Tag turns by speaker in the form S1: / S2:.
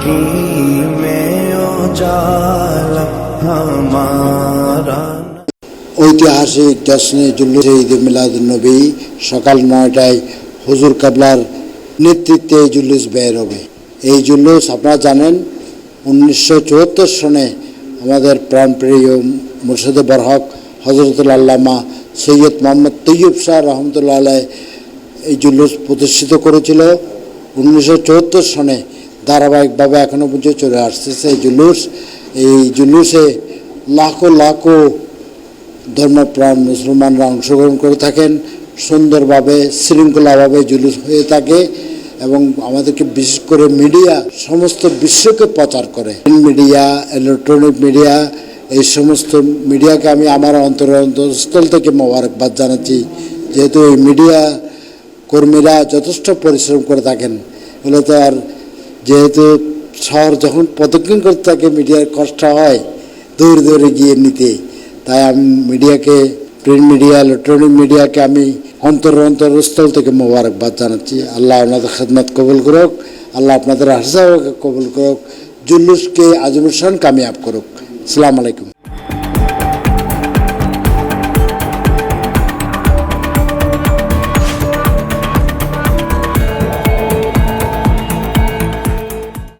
S1: जिंदगी में उजाला हमारा
S2: ঐতিহাসিক জশ্নে জুল্লুস ঈদ মিলাদ নবী সকাল নয়টায় হুজুর কাবলার নেতৃত্বে এই জুলুস বের হবে এই জুলুস আপনারা জানেন উনিশশো চুয়াত্তর সনে আমাদের প্রাণপ্রিয় মুর্শিদে বরহক হজরতুল আল্লামা সৈয়দ মোহাম্মদ তৈয়ব শাহ রহমতুল্লাহ আলাই এই জুলুস প্রতিষ্ঠিত করেছিল উনিশশো চুয়াত্তর সনে ধারাবাহিকভাবে এখনও পর্যন্ত চলে আসতেছে এই জুলুস। এই জুলুসে লাখো লাখো ধর্মপ্রাণ মুসলমানরা অংশগ্রহণ করে থাকেন, সুন্দরভাবে, শৃঙ্খলাভাবে জুলুস হয়ে থাকে এবং আমাদেরকে বিশেষ করে মিডিয়া, সমস্ত বিশ্বকে প্রচার করে। মিডিয়া ইলেকট্রনিক মিডিয়া এই সমস্ত মিডিয়াকে আমি আমার অন্তর অন্তরস্থল থেকে মোবারকবাদ জানাচ্ছি। যেহেতু এই মিডিয়া কর্মীরা যথেষ্ট পরিশ্রম করে থাকেন এগুলো তো আর যেহেতু শহর যখন পদক্ষেপ করতে থাকে, মিডিয়ার কষ্ট হয় দৌড়ে দৌড়ে গিয়ে নিতে। তাই আমি মিডিয়াকে প্রিন্ট মিডিয়া ইলেকট্রনিক মিডিয়াকে আমি অন্তর অন্তর অন্তরস্থল থেকে মোবারকবাদ জানাচ্ছি। আল্লাহ আপনাদের খেদমত কবুল করুক, আল্লাহ আপনাদের হাসাকে কবুল করুক জুল্লুসকে আজমুসান কামিয়াব করুক। সালাম আলাইকুম।